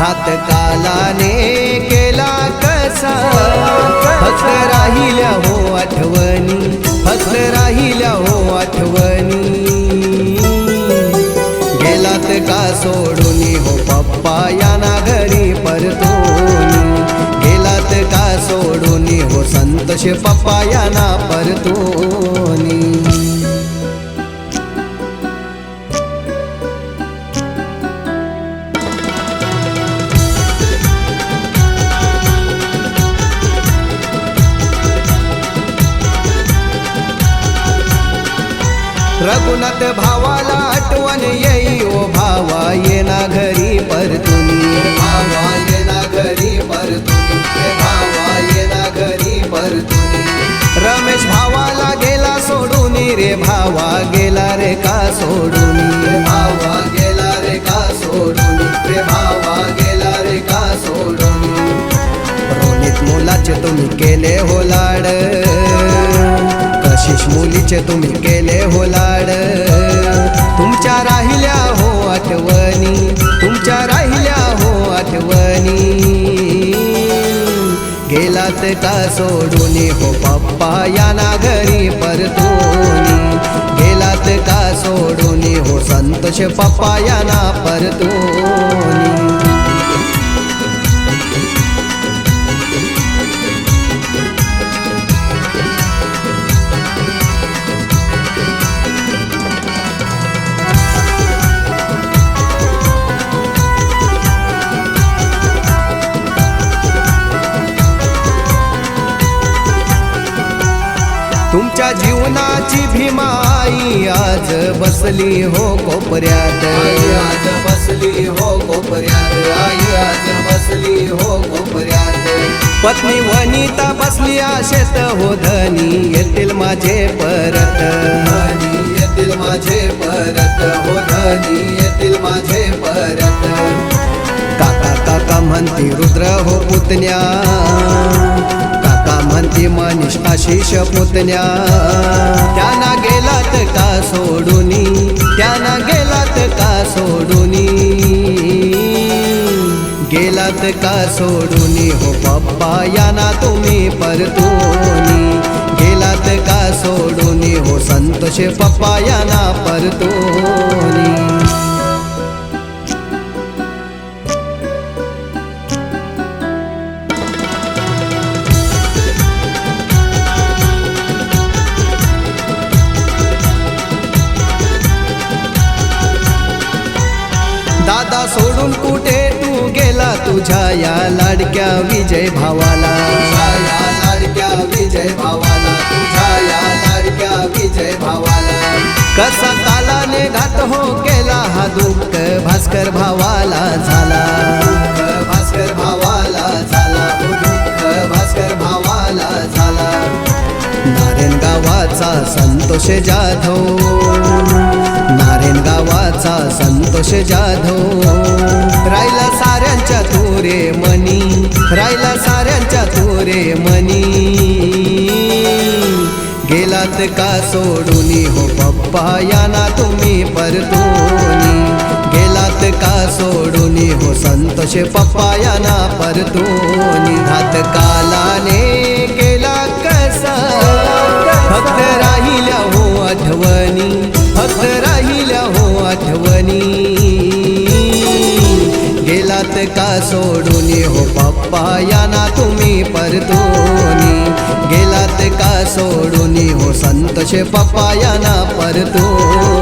घात कालाने केला कसा? फक्त राहिल्या हो आठवणी फक्त राहिल्या हो आठवणी. गेलात का सोडून? हो पप्पा या घरी परतून. गेलात का सोडून? हो संतोष पप्पा या रघुनाथ भावाला आठवण येई ओ भावा येना घरी परतुनी. भावा येना घरी परतुनी. भावा येना घरी परतुनी. रमेश भावाला गेला सोडून रे भावा गेला रे का सोडून? भावा गेला रे का सोडून. रे भावा गेला रे का सोडून. रोनित मुलाचे तुम्ही केले हो लाड. कशिश मुलीचे तुम्ही केले हो लाड. तुमच्या राहिल्या हो आठवणी तुमच्या राहिल्या हो आठवणी. गेलात का सोडून हो पप्पा याना घरी परतूनी. गेलात का सोडून हो संतोष पप्पा याना परतूनी. जीवनाची भीमाई आज बसली हो कोपऱ्यात. आज बसली हो कोपऱ्यात. आई आज बसली हो कोपऱ्यात. पत्नी वनिता बसली आशेत हो धनी येतील माझे परत. धनी येतील माझे परत. हो धनी येतील माझे परत. काका काका म्हणती रुद्र हो पुतण्या. काका म्हणती मनीष आशिष पुतण्या. त्यांना गेलात का सोडूनी? त्यांना गेलात का सोडूनी? गेलात का सोडूनी? हो पप्पा याना तुम्ही परतूनी. गेलात का सोडूनी? हो संतोष पप्पा याना परतूनी. दादा सोडून कुठे तू गेला? तुझ्या या लाडक्या विजय भावाला. या लाडक्या विजय भावाला. तुझ्या या लाडक्या विजय भावाला. कसा कालाने घात हो केला? हा दुःख भास्कर भावाला झाला. भास्कर भावाला झाला. भास्कर भावाला झाला. नारायण गावाचा संतोष जाधव. नारायण गावाचा संतोष जाधव. राहिला साऱ्यांच्या तोरे मनी राहिला साऱ्यांच्या तोरे मनी. गेलात का सोडूनी हो पप्पा याना तुम्ही परतोनी. गेलात का सोडूनी हो संतोष पप्पा याना परतोनी. गेलात का सोडून? हो पप्पा याना तुम्ही परतोनी. गेलात का सोडून? हो संतोष पप्पा याना परतोनी.